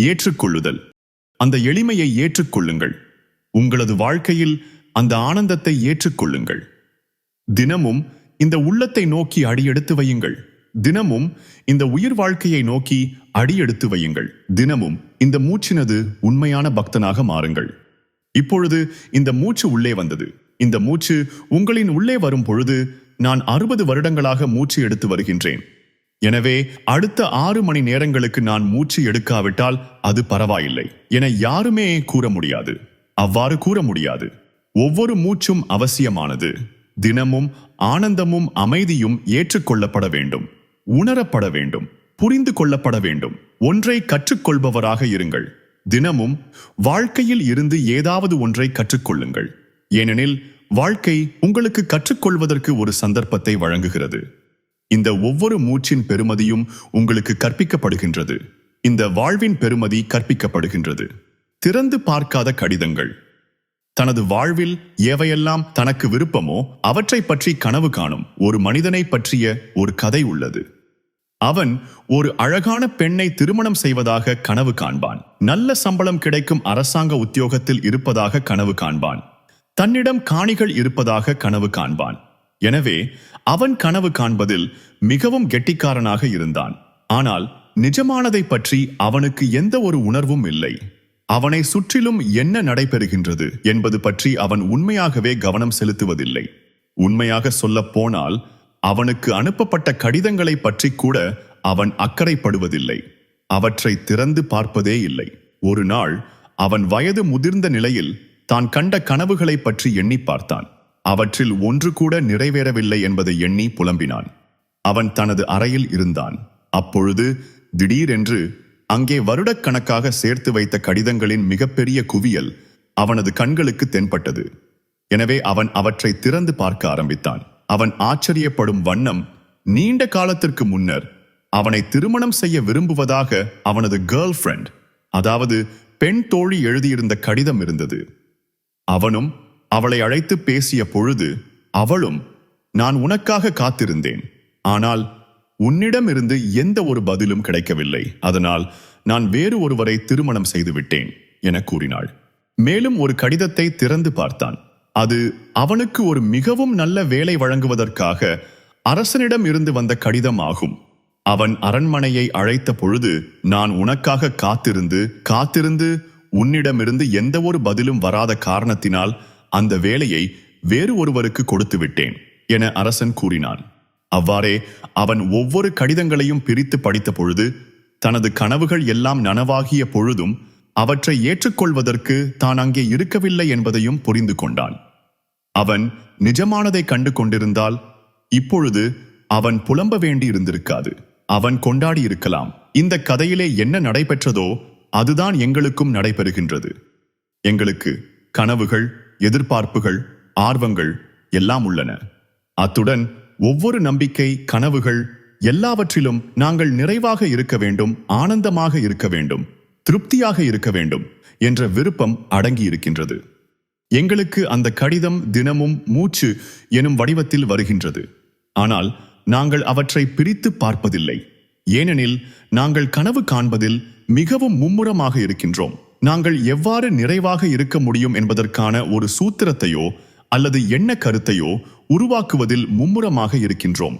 ஏற்றுக்கொள்ளுதல். அந்த எளிமையை ஏற்றுக்கொள்ளுங்கள். உங்களது வாழ்க்கையில் அந்த ஆனந்தத்தை ஏற்றுக்கொள்ளுங்கள். தினமும் இந்த உள்ளத்தை நோக்கி அடியெடுத்து வையுங்கள். தினமும் இந்த உயிர் வாழ்க்கையை நோக்கி அடியெடுத்து வையுங்கள். தினமும் இந்த மூச்சினது உண்மையான பக்தனாக மாறுங்கள். இப்பொழுது இந்த மூச்சு உள்ளே வந்தது. இந்த மூச்சு உங்களின் உள்ளே வரும் பொழுது நான் அறுபது வருடங்களாக மூச்சு எடுத்து வருகின்றேன். எனவே அடுத்த ஆறு மணி நேரங்களுக்கு நான் மூச்சு எடுக்காவிட்டால் அது பரவாயில்லை என யாருமே கூற முடியாது. அவ்வாறு கூற முடியாது. ஒவ்வொரு மூச்சும் அவசியமானது. தினமும் ஆனந்தமும் அமைதியும் ஏற்றுக்கொள்ளப்பட வேண்டும். உணரப்பட வேண்டும். புரிந்து கொள்ளப்பட வேண்டும். ஒன்றை கற்றுக்கொள்பவராக இருங்கள். தினமும் வாழ்க்கையில் இருந்து ஏதாவது ஒன்றை கற்றுக்கொள்ளுங்கள். ஏனெனில் வாழ்க்கை உங்களுக்கு கற்றுக்கொள்வதற்கு ஒரு சந்தர்ப்பத்தை வழங்குகிறது. இந்த ஒவ்வொரு மூச்சின் பெருமதியும் உங்களுக்கு கற்பிக்கப்படுகின்றது. இந்த வாழ்வின் பெருமதி கற்பிக்கப்படுகின்றது. திறந்து பார்க்காத கடிதங்கள். தனது வாழ்வில் எவையெல்லாம் தனக்கு விருப்பமோ அவற்றை பற்றி கனவு காணும் ஒரு மனிதனை பற்றிய ஒரு கதை உள்ளது. அவன் ஒரு அழகான பெண்ணை திருமணம் செய்வதாக கனவு காண்பான். நல்ல சம்பளம் கிடைக்கும் அரசாங்க உத்தியோகத்தில் இருப்பதாக கனவு காண்பான். தன்னிடம் காணிகள் இருப்பதாக கனவு காண்பான். எனவே அவன் கனவு காண்பதில் மிகவும் கெட்டிக்காரனாக இருந்தான். ஆனால் நிஜமானதை பற்றி அவனுக்கு எந்த ஒரு உணர்வும் இல்லை. அவனை சுற்றிலும் என்ன நடைபெறுகின்றது என்பது பற்றி அவன் உண்மையாகவே கவனம் செலுத்துவதில்லை. உண்மையாக சொல்லப் போனால் அவனுக்கு அனுப்பப்பட்ட கடிதங்களை பற்றி கூட அவன் அக்கறைப்படுவதில்லை. அவற்றை திறந்து பார்ப்பதே இல்லை. ஒரு நாள் அவன் வயது முதிர்ந்த நிலையில் தான் கண்ட கனவுகளை பற்றி எண்ணி பார்த்தான். அவற்றில் ஒன்று கூட நிறைவேறவில்லை என்பதை எண்ணி புலம்பினான். அவன் தனது அறையில் இருந்தான். அப்பொழுது திடீரென்று அங்கே வருடக்கணக்காக சேர்த்து வைத்த கடிதங்களின் மிகப்பெரிய குவியல் அவனது கண்களுக்கு தென்பட்டது. எனவே அவன் அவற்றை திறந்து பார்க்க ஆரம்பித்தான். அவன் ஆச்சரியப்படும் வண்ணம் நீண்ட காலத்திற்கு முன்னர் அவனை திருமணம் செய்ய விரும்புவதாக அவனது கேர்ள் ஃப்ரெண்ட் அதாவது பெண் தோழி எழுதியிருந்த கடிதம் இருந்தது. அவனும் அவளை அழைத்து பேசிய பொழுது அவளும் நான் உனக்காக காத்திருந்தேன். ஆனால் உன்னிடமிருந்து எந்த ஒரு பதிலும் கிடைக்கவில்லை. அதனால் நான் வேறு ஒருவரை திருமணம் செய்துவிட்டேன் என கூறினாள். மேலும் ஒரு கடிதத்தை திறந்து பார்த்தான். அது அவனுக்கு ஒரு மிகவும் நல்ல வேலை வழங்குவதற்காக அரசனிடம் இருந்து வந்த கடிதம் ஆகும் அவன் அரண்மனையை அழைத்த பொழுது நான் உனக்காக காத்திருந்து காத்திருந்து உன்னிடமிருந்து எந்த ஒரு பதிலும் வராத காரணத்தினால் அந்த வேலையை வேறு ஒருவருக்கு கொடுத்து விட்டேன் என அரசன் கூறினான். அவ்வாறே அவன் ஒவ்வொரு கடிதங்களையும் பிரித்து படித்த பொழுது தனது கனவுகள் எல்லாம் நனவாகிய பொழுதும் அவற்றை ஏற்றுக்கொள்வதற்கு தான் அங்கே இருக்கவில்லை என்பதையும் புரிந்து கொண்டான். அவன் நிஜமானதை கண்டு கொண்டிருந்தால் இப்பொழுது அவன் புலம்ப வேண்டி இருந்திருக்காது அவன் கொண்டாடி இருக்கலாம் இந்த கதையிலே என்ன நடைபெற்றதோ அதுதான் எங்களுக்கும் நடைபெறுகின்றது. எங்களுக்கு கனவுகள் எதிர்பார்ப்புகள் ஆர்வங்கள் எல்லாம் உள்ளன. அத்துடன் ஒவ்வொரு நம்பிக்கை கனவுகள் எல்லாவற்றிலும் நாங்கள் நிறைவாக இருக்க வேண்டும் ஆனந்தமாக இருக்க வேண்டும் திருப்தியாக இருக்க வேண்டும் என்ற விருப்பம் அடங்கி இருக்கின்றது எங்களுக்கு அந்த கடிதம் தினமும் மூச்சு எனும் வடிவத்தில் வருகின்றது. ஆனால் நாங்கள் அவற்றை பிரித்து பார்ப்பதில்லை. ஏனெனில் நாங்கள் கனவு காண்பதில் மிகவும் மும்முரமாக இருக்கின்றோம். நாங்கள் எவ்வாறு நிறைவாக இருக்க முடியும் என்பதற்கான ஒரு சூத்திரத்தையோ அல்லது எண்ண கருத்தையோ உருவாக்குவதில் மும்முரமாக இருக்கின்றோம்.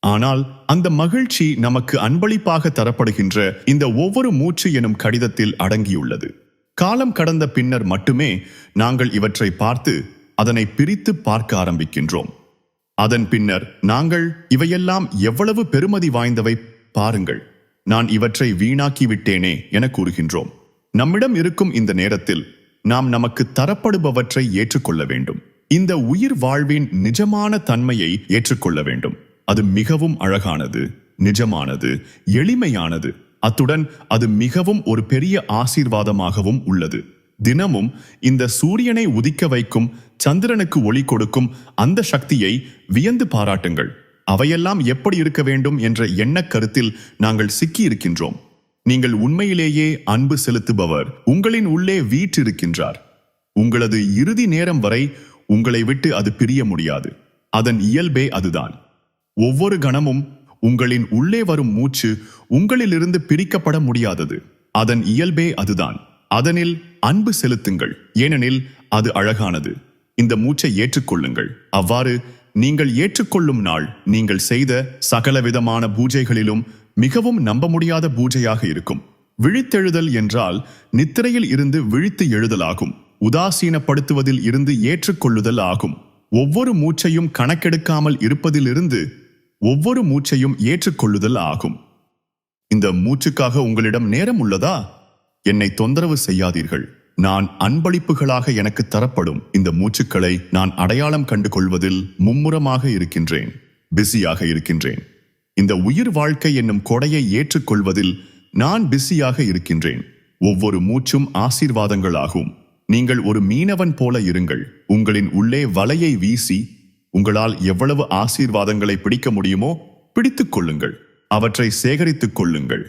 ஆனால் அந்த மகிழ்ச்சி நமக்கு அன்பளிப்பாக தரப்படுகின்ற இந்த ஒவ்வொரு மூச்சு எனும் கடிதத்தில் அடங்கியுள்ளது. காலம் கடந்த பின்னர் மட்டுமே நாங்கள் இவற்றை பார்த்து அதனை பிரித்து பார்க்க ஆரம்பிக்கின்றோம். அதன் பின்னர் நாங்கள் இவையெல்லாம் எவ்வளவு பெருமதி வாய்ந்தவை பாருங்கள். நான் இவற்றை வீணாக்கிவிட்டேனே என கூறுகின்றோம். நம்மிடம் இருக்கும் இந்த நேரத்தில் நாம் நமக்கு தரப்படுபவற்றை ஏற்றுக்கொள்ள வேண்டும். இந்த உயிர் வாழ்வின் நிஜமான தன்மையை ஏற்றுக்கொள்ள வேண்டும். அது மிகவும் அழகானது நிஜமானது எளிமையானது. அத்துடன் அது மிகவும் ஒரு பெரிய ஆசீர்வாதமாகவும் உள்ளது. தினமும் இந்த சூரியனை உதிக்க வைக்கும் சந்திரனுக்கு ஒளி கொடுக்கும் அந்த சக்தியை வியந்து பாராட்டுங்கள். அவையெல்லாம் எப்படி இருக்க வேண்டும் என்ற எண்ண கருத்தில் நாங்கள் சிக்கி இருக்கின்றோம் நீங்கள் உண்மையிலேயே அன்பு செலுத்துபவர். உங்களின் உள்ளே வீற்றிருக்கின்றார். உங்களது இறுதி நேரம் வரை உங்களை விட்டு அது பிரிய முடியாது. அதன் இயல்பே அதுதான். ஒவ்வொரு கணமும் உங்களின் உள்ளே வரும் மூச்சு உங்களிலிருந்து பிரிக்கப்பட முடியாதது. அதன் இயல்பே அதுதான். அதனில் அன்பு செலுத்துங்கள். ஏனெனில் அது அழகானது. இந்த மூச்சை ஏற்றுக்கொள்ளுங்கள். அவ்வாறு நீங்கள் ஏற்றுக்கொள்ளும் நாள் நீங்கள் செய்த சகலவிதமான பூஜைகளிலும் மிகவும் நம்ப முடியாத பூஜையாக இருக்கும். விழித்தெழுதல் என்றால் நித்திரையில் இருந்து விழித்து எழுதலாகும். உதாசீனப்படுத்துவதில் இருந்து ஏற்றுக்கொள்ளுதல் ஆகும். ஒவ்வொரு மூச்சையும் கணக்கெடுக்காமல் இருப்பதிலிருந்து ஒவ்வொரு மூச்சையும் ஏற்றுக்கொள்ளுதல் ஆகும். இந்த மூச்சுக்காக உங்களிடம் நேரம் உள்ளதா? என்னை தொந்தரவு செய்யாதீர்கள். நான் அன்பளிப்புகளாக எனக்கு தரப்படும் இந்த மூச்சுக்களை நான் அடையாளம் கண்டு கொள்வதில் மும்முரமாக இருக்கின்றேன். பிஸியாக இருக்கின்றேன். இந்த உயிர் வாழ்க்கை என்னும் கொடையை ஏற்றுக்கொள்வதில் நான் பிஸியாக இருக்கின்றேன். ஒவ்வொரு மூச்சும் ஆசீர்வாதங்களாகும். நீங்கள் ஒரு மீனவன் போல இருங்கள். உங்களின் உள்ளே வலையை வீசி உங்களால் எவ்வளவு ஆசீர்வாதங்களை பிடிக்க முடியுமோ பிடித்துக் கொள்ளுங்கள். அவற்றை சேகரித்துக் கொள்ளுங்கள்.